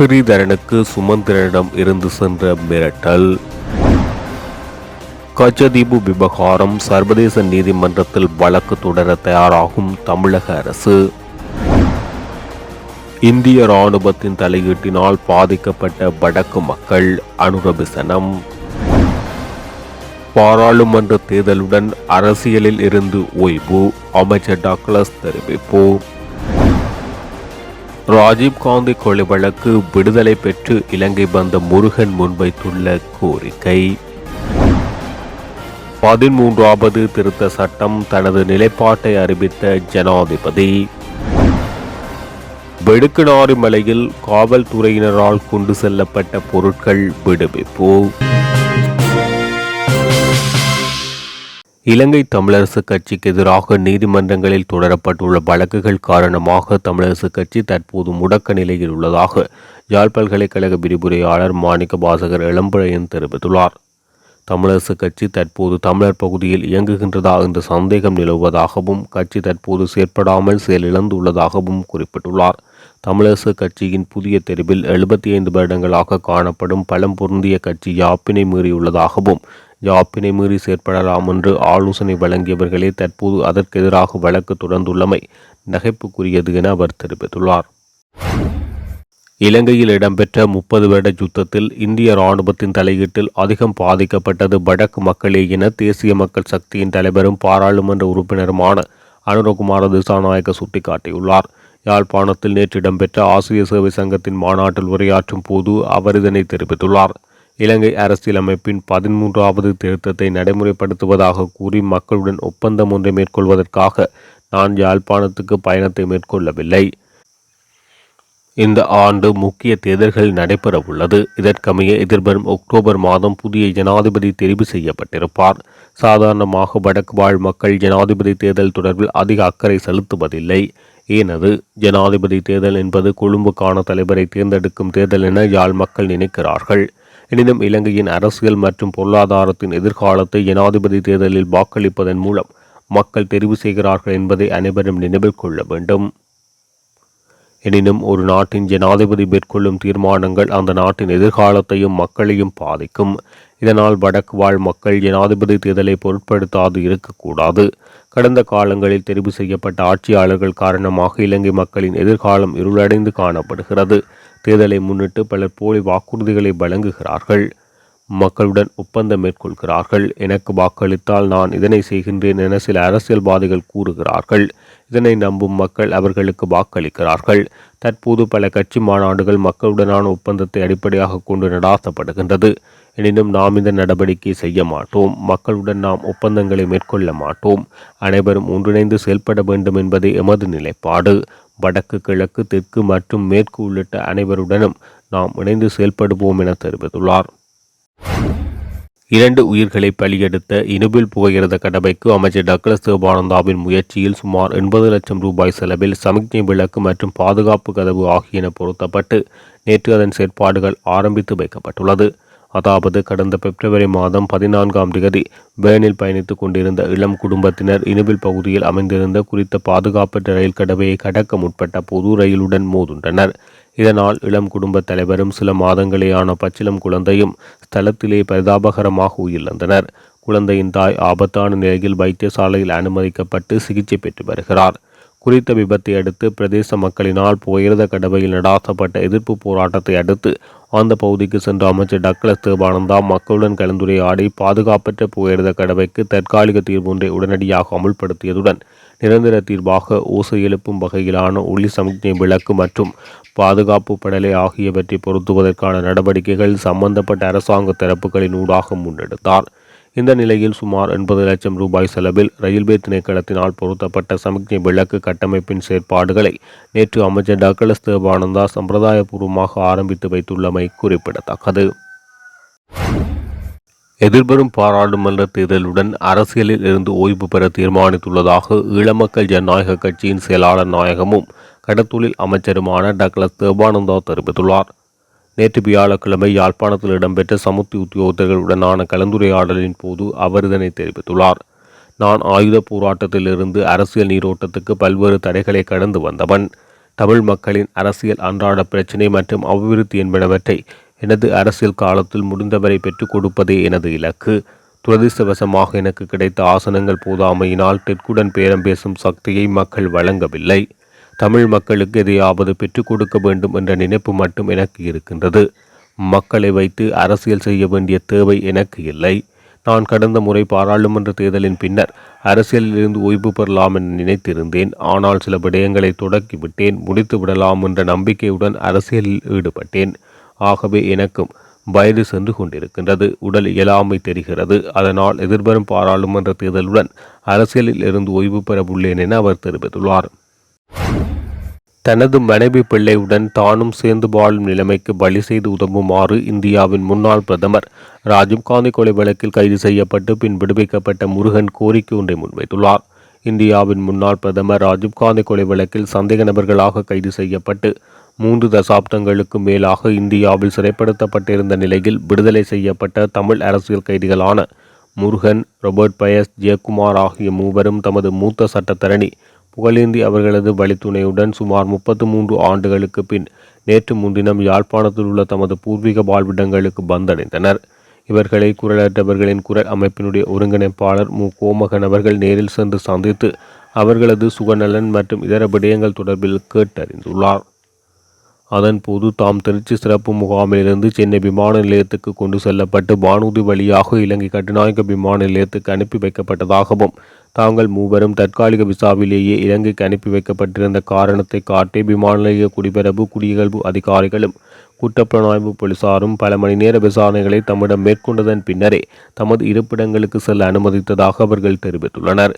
ஸ்ரீதரனுக்கு சுமந்திரனிடம் இருந்து சென்ற மிரட்டல். கச்சதீபு விவகாரம் சர்வதேச நீதிமன்றத்தில் வழக்கு தொடர தயாராகும் தமிழக அரசு. இந்திய ராணுவத்தின் தலையீட்டினால் பாதிக்கப்பட்ட வடக்கு மக்கள் அனுரபிசனம். பாராளுமன்ற தேர்தலுடன் அரசியலில் இருந்து ஓய்வு அமைச்சர் டாக்லஸ் தெரிவிப்பு. ராஜீவ்காந்தி கொலை வழக்கு விடுதலை பெற்று இலங்கை வந்த முருகன் முன்வைத்துள்ள கோரிக்கை. பதிமூன்றாவது திருத்த சட்டம் தனது நிலைப்பாட்டை அறிவித்த ஜனாதிபதி. வெடுக்குநாறு மலையில் காவல்துறையினரால் கொண்டு செல்லப்பட்ட பொருட்கள் விடுவிப்பு. இலங்கை தமிழரசு கட்சிக்கு எதிராக நீதிமன்றங்களில் தொடரப்பட்டுள்ள வழக்குகள் காரணமாக தமிழரசு கட்சி தற்போது முடக்க நிலையில் உள்ளதாக யாழ் பல்கலைக்கழக விரிவுரையாளர் மாணிக்க பாசகர் இளம்பழையன் தெரிவித்துள்ளார். தமிழரசு கட்சி தற்போது தமிழர் பகுதியில் இயங்குகின்றதா என்ற சந்தேகம் நிலவுவதாகவும் கட்சி தற்போது செயற்படாமல் செயலிழந்துள்ளதாகவும் குறிப்பிட்டுள்ளார். தமிழரசு கட்சியின் புதிய தெருவில் எழுபத்தி ஐந்து வருடங்களாக காணப்படும் பலம் பொருந்திய கட்சி யாப்பினை மீறியுள்ளதாகவும் யாப்பினை மீறி செயற்படலாம் என்று ஆலோசனை வழங்கியவர்களே தற்போது அதற்கெதிராக வழக்கு தொடர்ந்துள்ளமை நகைப்புக்குரியது என அவர் தெரிவித்துள்ளார். இலங்கையில் இடம்பெற்ற முப்பது வருட யுத்தத்தில் இந்திய இராணுவத்தின் தலையீட்டில் அதிகம் பாதிக்கப்பட்டது வடக்கு மக்களே என தேசிய மக்கள் சக்தியின் தலைவரும் பாராளுமன்ற உறுப்பினருமான அனுரகுமார திசாநாயக்க சுட்டிக்காட்டியுள்ளார். யாழ்ப்பாணத்தில் நேற்று இடம்பெற்ற ஆசிரியர் சேவை சங்கத்தின் மாநாட்டில் உரையாற்றும் போது அவர் இதனை தெரிவித்துள்ளார். இலங்கை அரசியலமைப்பின் பதிமூன்றாவது திருத்தத்தை நடைமுறைப்படுத்துவதாக கூறி மக்களுடன் ஒப்பந்தம் ஒன்றை மேற்கொள்வதற்காக நான் யாழ்ப்பாணத்துக்கு பயணத்தை மேற்கொள்ளவில்லை. இந்த ஆண்டு முக்கிய தேர்தல்கள் நடைபெற உள்ளது இதற்கமைய எதிர்வரும் அக்டோபர் மாதம் புதிய ஜனாதிபதி தெரிவு செய்யப்பட்டிருப்பார். சாதாரணமாக வடக்கு வாழ் மக்கள் ஜனாதிபதி தேர்தல் தொடர்பில் அதிக அக்கறை செலுத்துவதில்லை. ஏனது ஜனாதிபதி தேர்தல் என்பது கொழும்புக்கான தலைவரை தேர்ந்தெடுக்கும் தேர்தல் என யாழ் மக்கள் நினைக்கிறார்கள். எனினும் இலங்கையின் அரசியல் மற்றும் பொருளாதாரத்தின் எதிர்காலத்தை ஜனாதிபதி தேர்தலில் வாக்களிப்பதன் மூலம் மக்கள் தெரிவு செய்கிறார்கள் என்பதை அனைவரும் நினைவில் கொள்ள வேண்டும். எனினும் ஒரு நாட்டின் ஜனாதிபதி மேற்கொள்ளும் தீர்மானங்கள் அந்த நாட்டின் எதிர்காலத்தையும் மக்களையும் பாதிக்கும். இதனால் வடக்கு வாழ் மக்கள் ஜனாதிபதி தேர்தலை பொருட்படுத்தாது இருக்கக்கூடாது. கடந்த காலங்களில் தெரிவு செய்யப்பட்ட ஆட்சியாளர்கள் காரணமாக இலங்கை மக்களின் எதிர்காலம் இருளடைந்து காணப்படுகிறது. தேர்தலை முன்னிட்டு பலர் போலி வாக்குறுதிகளை வழங்குகிறார்கள். மக்களுடன் ஒப்பந்தம் மேற்கொள்கிறார்கள். எனக்கு வாக்களித்தால் நான் இதனை செய்கின்றேன் என சில அரசியல்வாதிகள் கூறுகிறார்கள். இதனை நம்பும் மக்கள் அவர்களுக்கு வாக்களிக்கிறார்கள். தற்போது பல கட்சி மாநாடுகள் மக்களுடனான ஒப்பந்தத்தை அடிப்படையாக கொண்டு நடாத்தப்படுகின்றது. எனினும் நாம் இந்த நடவடிக்கை செய்ய மாட்டோம். மக்களுடன் நாம் ஒப்பந்தங்களை மேற்கொள்ள மாட்டோம். அனைவரும் ஒன்றிணைந்து செயல்பட வேண்டும் என்பதே எமது நிலைப்பாடு. வடக்கு கிழக்கு தெற்கு மற்றும் மேற்கு உள்ளிட்ட அனைவருடனும் நாம் இணைந்து செயல்படுவோம் என தெரிவித்துள்ளார். இரண்டு உயிர்களை பலியெடுத்த இனுபில் புகையிரத கடமைக்கு அமைச்சர் டக்ளஸ் தேவானந்தாவின் முயற்சியில் சுமார் எண்பது லட்சம் ரூபாய் செலவில் சமிக்ஞை விளக்கு மற்றும் பாதுகாப்பு கதவு ஆகியன பொருத்தப்பட்டு நேற்று அதன் செயற்பாடுகள் ஆரம்பித்து வைக்கப்பட்டுள்ளது. அதாவது கடந்த பிப்ரவரி மாதம் பதினான்காம் தேதி வேனில் பயணித்துக் கொண்டிருந்த இளம் குடும்பத்தினர் இனுபில் பகுதியில் அமைந்திருந்த குறித்த பாதுகாப்பற்ற ரயில் கடவையை கடக்க முற்பட்ட பொது ரயிலுடன் மோதுண்டனர். இதனால் இளம் குடும்ப தலைவரும் சில மாதங்களேயான பச்சிலம் குழந்தையும் ஸ்தலத்திலே பரிதாபகரமாக உயிரிழந்தனர். குழந்தையின் தாய் ஆபத்தான நிலையில் வைத்தியசாலையில் அனுமதிக்கப்பட்டு சிகிச்சை பெற்று வருகிறார். குறித்த விபத்தை அடுத்து பிரதேச மக்களினால் புகையிரத கடவையில் நடாத்தப்பட்ட எதிர்ப்பு போராட்டத்தை அடுத்து அந்த பகுதிக்கு சென்ற அமைச்சர் டக்ளஸ் தேவானந்தா மக்களுடன் கலந்துரையாடி பாதுகாப்பற்ற புகையிரத கடவைக்கு தற்காலிக தீர்வு ஒன்றை உடனடியாக அமுல்படுத்தியதுடன் நிரந்தர தீர்வாக ஓசை எழுப்பும் வகையிலான ஒளி சமிக்ஞை விளக்கு மற்றும் பாதுகாப்பு படலை ஆகியவற்றை பொருத்துவதற்கான நடவடிக்கைகள் சம்பந்தப்பட்ட அரசாங்க தரப்புகளின் ஊடாக முன்னெடுத்தார். இந்த நிலையில் சுமார் எண்பது லட்சம் ரூபாய் செலவில் ரயில்வே திணைக்களத்தினால் பொருத்தப்பட்ட சமிக்ஞை விளக்கு கட்டமைப்பின் செயற்பாடுகளை நேற்று அமைச்சர் டக்ளஸ் தேவானந்தா சம்பிரதாயபூர்வமாக ஆரம்பித்து வைத்துள்ளமை குறிப்பிடத்தக்கது. எதிர்வரும் பாராளுமன்ற தேர்தலுடன் அரசியலில் இருந்து ஓய்வு பெற தீர்மானித்துள்ளதாக ஈழமக்கள் ஜனநாயக கட்சியின் செயலாளர் நாயகமும் கடத்தொழில் அமைச்சருமான டக்ளஸ் தேவானந்தா தெரிவித்துள்ளார். நேற்று வியாழக்கிழமை யாழ்ப்பாணத்தில் இடம்பெற்ற சமுத்தி உத்தியோகத்தர்களுடனான கலந்துரையாடலின் போது அவர் இதனை தெரிவித்துள்ளார். நான் ஆயுத போராட்டத்திலிருந்து அரசியல் நீரோட்டத்துக்கு பல்வேறு தடைகளை கடந்து வந்தவன். தமிழ் மக்களின் அரசியல் அன்றாட பிரச்சினை மற்றும் அபிவிருத்தி என்பனவற்றை எனது அரசியல் காலத்தில் முடிந்தவரை பெற்றுக் கொடுப்பதே எனது இலக்கு. துரதிர்ஷ்டவசமாக எனக்கு கிடைத்த ஆசனங்கள் போதாமையினால் தெற்குடன் பேரம் பேசும் சக்தியை மக்கள் வழங்கவில்லை. தமிழ் மக்களுக்கு எதையாவது பெற்றுக் கொடுக்க வேண்டும் என்ற நினைப்பு மட்டும் எனக்கு இருக்கின்றது. மக்களை வைத்து அரசியல் செய்ய வேண்டிய தேவை எனக்கு இல்லை. நான் கடந்த முறை பாராளுமன்ற தேர்தலின் பின்னர் அரசியலில் இருந்து ஓய்வு பெறலாம் என நினைத்திருந்தேன். ஆனால் சில விடயங்களை தொடக்கிவிட்டேன் முடித்து விடலாம் என்ற நம்பிக்கையுடன் அரசியலில் ஈடுபட்டேன். ஆகவே எனக்கும் வயது சென்று கொண்டிருக்கின்றது. உடல் இயலாமை தெரிகிறது. அதனால் எதிர்வரும் பாராளுமன்ற தேர்தலுடன் அரசியலில் இருந்து ஓய்வு பெற உள்ளேன் என அவர் தெரிவித்துள்ளார். தனது மனைவி பிள்ளையுடன் தானும் சேர்ந்து வாழும் நிலைமைக்கு பலி செய்து உதவுமாறு இந்தியாவின் முன்னாள் பிரதமர் ராஜீவ்காந்தி கொலை வழக்கில் கைது செய்யப்பட்டு பின் விடுவிக்கப்பட்ட முருகன் கோரிக்கை ஒன்றை முன்வைத்துள்ளார். இந்தியாவின் முன்னாள் பிரதமர் ராஜீவ்காந்தி கொலை வழக்கில் சந்தேக நபர்களாக கைது செய்யப்பட்டு மூன்று தசாப்தங்களுக்கு மேலாக இந்தியாவில் சிறைப்படுத்தப்பட்டிருந்த நிலையில் விடுதலை செய்யப்பட்ட தமிழ் அரசியல் கைதிகளான முருகன் ரொபர்ட் பயஸ் ஜெயக்குமார் ஆகிய மூவரும் தமது மூத்த சட்டத்தரணி புகழேந்தி அவர்களது வழித்துணையுடன் சுமார் முப்பத்து மூன்று ஆண்டுகளுக்கு பின் நேற்று முன்தினம் யாழ்ப்பாணத்தில் உள்ள தமது பூர்வீக வாழ்விடங்களுக்கு வந்தடைந்தனர். இவர்களை குரலற்றவர்களின் குரல் அமைப்பினுடைய ஒருங்கிணைப்பாளர் மு. கோமகன் அவர்கள் நேரில் சென்று சந்தித்து அவர்களது சுகநலன் மற்றும் இதர விடயங்கள் தொடர்பில் கேட்டறிந்துள்ளார். அதன்போது தாம் திருச்சி சிறப்பு முகாமிலிருந்து சென்னை விமான நிலையத்துக்கு கொண்டு செல்லப்பட்டு வானூதி வழியாக இலங்கை கட்டுநாயக்க விமான நிலையத்துக்கு அனுப்பி வைக்கப்பட்டதாகவும் தாங்கள் மூவரும் தற்காலிக விசாவிலேயே இலங்கைக்கு அனுப்பி வைக்கப்பட்டிருந்த காரணத்தை காட்டி விமான நிலைய குடிபெறவு குடியகல்வு அதிகாரிகளும் குற்றப்புலனாய்வு போலீசாரும் பல மணி நேர விசாரணைகளை தம்மிடம் மேற்கொண்டதன் பின்னரே தமது இருப்பிடங்களுக்கு செல்ல அனுமதித்ததாக அவர்கள் தெரிவித்துள்ளனர்.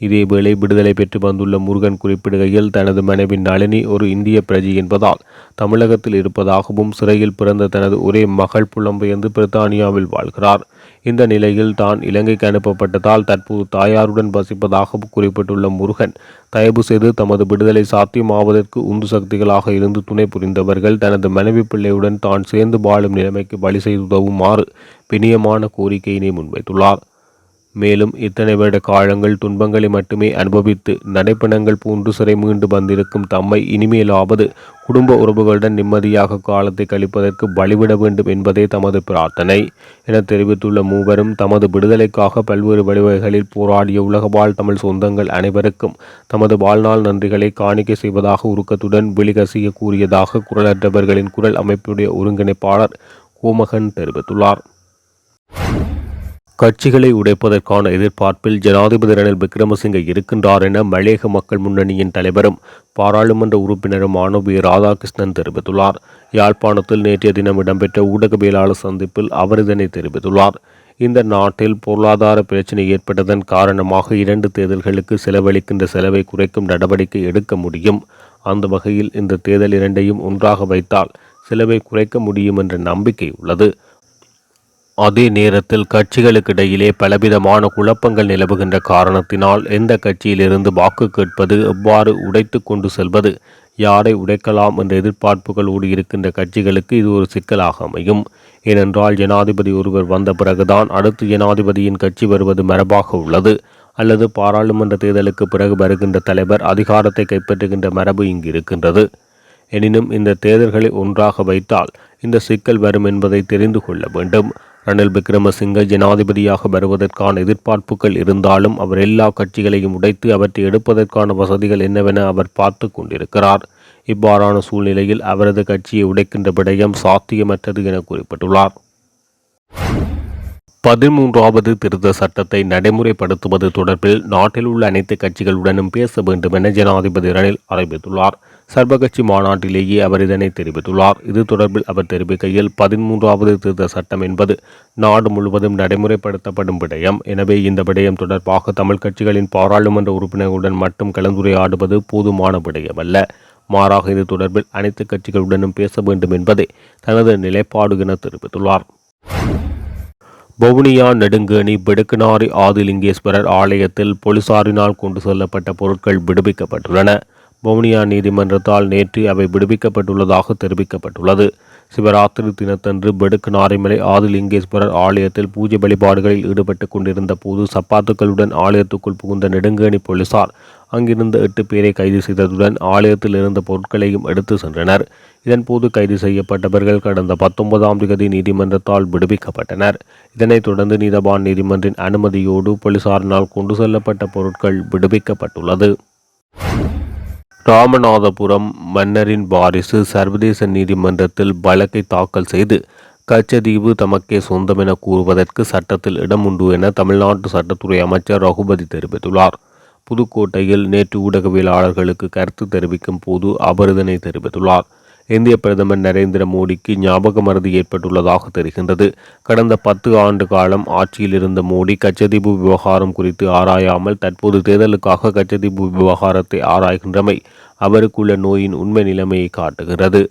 இதேவேளை விடுதலை பெற்று வந்துள்ள முருகன் குறிப்பிடுகையில் தனது மனைவி நளினி ஒரு இந்திய பிரஜி என்பதால் தமிழகத்தில் இருப்பதாகவும் சிறையில் பிறந்த தனது ஒரே மகள் புலம்பெயர்ந்து பிரித்தானியாவில் வாழ்கிறார். இந்த நிலையில் தான் இலங்கைக்கு அனுப்பப்பட்டதால் தற்போது தாயாருடன் வசிப்பதாக குறிப்பிட்டுள்ள முருகன் தயவு செய்து தமது விடுதலை சாத்தியமாவதற்கு உந்து சக்திகளாக இருந்து துணை புரிந்தவர்கள் தனது மனைவி பிள்ளையுடன் தான் சேர்ந்து வாழும் நிலைமைக்கு வழி செய்து உதவுமாறு பிணியமான கோரிக்கையினை முன்வைத்துள்ளார். மேலும் இத்தனை வருட காலங்கள் துன்பங்களை மட்டுமே அனுபவித்து நடைப்பணங்கள் போன்று சிறை மீண்டு வந்திருக்கும் தம்மை இனிமேலாவது குடும்ப உறவுகளுடன் நிம்மதியாக காலத்தை கழிப்பதற்கு வழிவிட வேண்டும் என்பதே தமது பிரார்த்தனை என தெரிவித்துள்ள மூவரும் தமது விடுதலைக்காக பல்வேறு வழிவகைகளில் போராடிய உலக வாழ் தமிழ் சொந்தங்கள் அனைவருக்கும் தமது வாழ்நாள் நன்றிகளை காணிக்கை செய்வதாக உருக்கத்துடன் வெளிகசிய கூறியதாக குரலற்றவர்களின் குரல் அமைப்புடைய ஒருங்கிணைப்பாளர் கோமகன் தெரிவித்துள்ளார். கட்சிகளை உடைப்பதற்கான எதிர்பார்ப்பில் ஜனாதிபதி ரணில் விக்ரமசிங்க இருக்கின்றார் என மலேக மக்கள் முன்னணியின் தலைவரும் பாராளுமன்ற உறுப்பினருமான வி. ராதாகிருஷ்ணன் தெரிவித்துள்ளார். யாழ்ப்பாணத்தில் நேற்றைய தினம் இடம்பெற்ற ஊடகவியலாளர் சந்திப்பில் அவர் இதனை தெரிவித்துள்ளார். இந்த நாட்டில் பொருளாதார பிரச்சினை ஏற்பட்டதன் காரணமாக இரண்டு தேர்தல்களுக்கு செலவழிக்கின்ற செலவை குறைக்கும் நடவடிக்கை எடுக்க முடியும். அந்த வகையில் இந்த தேர்தல் இரண்டையும் ஒன்றாக வைத்தால் செலவை குறைக்க முடியும் என்ற நம்பிக்கை உள்ளது. அதே நேரத்தில் கட்சிகளுக்கிடையிலே பலவிதமான குழப்பங்கள் நிலவுகின்ற காரணத்தினால் எந்த கட்சியிலிருந்து வாக்கு கேட்பது எவ்வாறு உடைத்து கொண்டு செல்வது யாரை உடைக்கலாம் என்ற எதிர்பார்ப்புகளோடு இருக்கின்ற கட்சிகளுக்கு இது ஒரு சிக்கலாக அமையும். ஏனென்றால் ஜனாதிபதி ஒருவர் வந்த பிறகுதான் அடுத்து ஜனாதிபதியின் கட்சி வருவது மரபாக உள்ளது. அல்லது பாராளுமன்ற தேர்தலுக்கு பிறகு வருகின்ற தலைவர் அதிகாரத்தை கைப்பற்றுகின்ற மரபு இங்கு இருக்கின்றது. எனினும் இந்த தேர்தல்களை ஒன்றாக வைத்தால் இந்த சிக்கல் வரும் என்பதை தெரிந்து கொள்ள வேண்டும். ரணில் விக்ரமசிங்க ஜனாதிபதியாக வருவதற்கான எதிர்பார்ப்புகள் இருந்தாலும் அவர் எல்லா கட்சிகளையும் உடைத்து அவற்றை எடுப்பதற்கான வசதிகள் என்னவென அவர் பார்த்து கொண்டிருக்கிறார். இவ்வாறான சூழ்நிலையில் அவரது கட்சியை உடைக்கின்ற விடயம் சாத்தியமற்றது என குறிப்பிட்டுள்ளார். பதிமூன்றாவது திருத்த சட்டத்தை நடைமுறைப்படுத்துவது தொடர்பில் நாட்டில் உள்ள அனைத்து கட்சிகளுடனும் பேச வேண்டும் என ஜனாதிபதி ரணில் அறிவித்துள்ளார். சர்வகட்சி மாநாட்டிலேயே அவர் இதனை தெரிவித்துள்ளார். இது தொடர்பில் அவர் தெரிவிக்கையில் பதிமூன்றாவது திருத்த சட்டம் என்பது நாடு முழுவதும் நடைமுறைப்படுத்தப்படும் விடயம். எனவே இந்த விடயம் தொடர்பாக தமிழ் கட்சிகளின் பாராளுமன்ற உறுப்பினர்களுடன் மட்டும் கலந்துரையாடுவது போதுமான விடயமல்ல. மாறாக இது தொடர்பில் அனைத்து கட்சிகளுடனும் பேச வேண்டும் என்பதே தனது நிலைப்பாடு என தெரிவித்துள்ளார். வவுனியா நெடுங்கேணி பெடுக்கனாரி ஆதிலிங்கேஸ்வரர் ஆலயத்தில் போலீசாரினால் கொண்டு செல்லப்பட்ட பொருட்கள் விடுவிக்கப்பட்டுள்ளன. வவுனியா நீதிமன்றத்தால் நேற்று அவை விடுவிக்கப்பட்டுள்ளதாக தெரிவிக்கப்பட்டுள்ளது. சிவராத்திரி தினத்தன்று பெடுக்கு நாரிமலை ஆதிலிங்கேஸ்வரர் ஆலயத்தில் பூஜை வழிபாடுகளில் ஈடுபட்டு கொண்டிருந்த போது சப்பாத்துக்களுடன் ஆலயத்துக்குள் புகுந்த நெடுங்கேணி போலீசார் அங்கிருந்த எட்டு பேரை கைது செய்ததுடன் ஆலயத்தில் இருந்த பொருட்களையும் எடுத்து சென்றனர். இதன்போது கைது செய்யப்பட்டவர்கள் கடந்த பத்தொன்பதாம் தேதி நீதிமன்றத்தால் விடுவிக்கப்பட்டனர். இதனைத் தொடர்ந்து நீதவான் நீதிமன்றின் அனுமதியோடு போலீசாரினால் கொண்டு செல்லப்பட்ட பொருட்கள் விடுவிக்கப்பட்டுள்ளது. ராமநாதபுரம் மன்னரின் வாரிசு சர்வதேச நீதிமன்றத்தில் வழக்கை தாக்கல் செய்து கச்சதீவு தமக்கே சொந்தம் என கூறுவதற்கு சட்டத்தில் இடம் உண்டு என தமிழ்நாட்டு சட்டத்துறை அமைச்சர் ரகுபதி தெரிவித்துள்ளார். புதுக்கோட்டையில் நேற்று ஊடகவியலாளர்களுக்கு கருத்து தெரிவிக்கும் போது அவர் இதனை தெரிவித்துள்ளார். இந்திய பிரதமர் நரேந்திர மோடிக்கு ஞாபக மருதி ஏற்பட்டுள்ளதாக தெரிகின்றது. கடந்த பத்து ஆண்டு காலம் ஆட்சியில் இருந்த மோடி கச்சதீபு விவகாரம் குறித்து ஆராயாமல் தற்போது தேர்தலுக்காக கச்சதீபு விவகாரத்தை ஆராய்கின்றமை அவருக்குள்ள நோயின் உண்மை நிலைமையை காட்டுகிறது.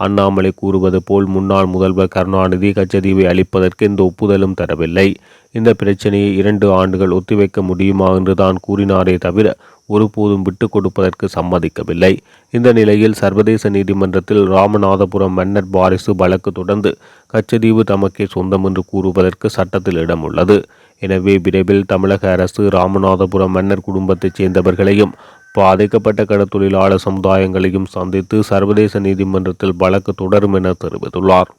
அண்ணாமலை கூறுவது போல் முன்னாள் முதல்வர் கருணாநிதி கச்சதீவை அளிப்பதற்கு எந்த ஒப்புதலும் தரவில்லை. இந்த பிரச்சனையை இரண்டு ஆண்டுகள் ஒத்திவைக்க முடியுமா என்று தான் கூறினாரே தவிர ஒருபோதும் விட்டு கொடுப்பதற்கு சம்மதிக்கவில்லை. இந்த நிலையில் சர்வதேச நீதிமன்றத்தில் ராமநாதபுரம் மன்னர் வாரிசு வழக்கு தொடர்ந்து கச்சதீவு தமக்கே சொந்தம் என்று கூறுவதற்கு சட்டத்தில் இடம் உள்ளது எனவே விரைவில் தமிழக அரசு ராமநாதபுரம் மன்னர் குடும்பத்தைச் சேர்ந்தவர்களையும் பாதிக்கப்பட்ட கடத்தொழிலாளர் சமுதாயங்களையும் சந்தித்து சர்வதேச நீதிமன்றத்தில் வழக்கு தொடரும் என தெரிவித்துள்ளார்.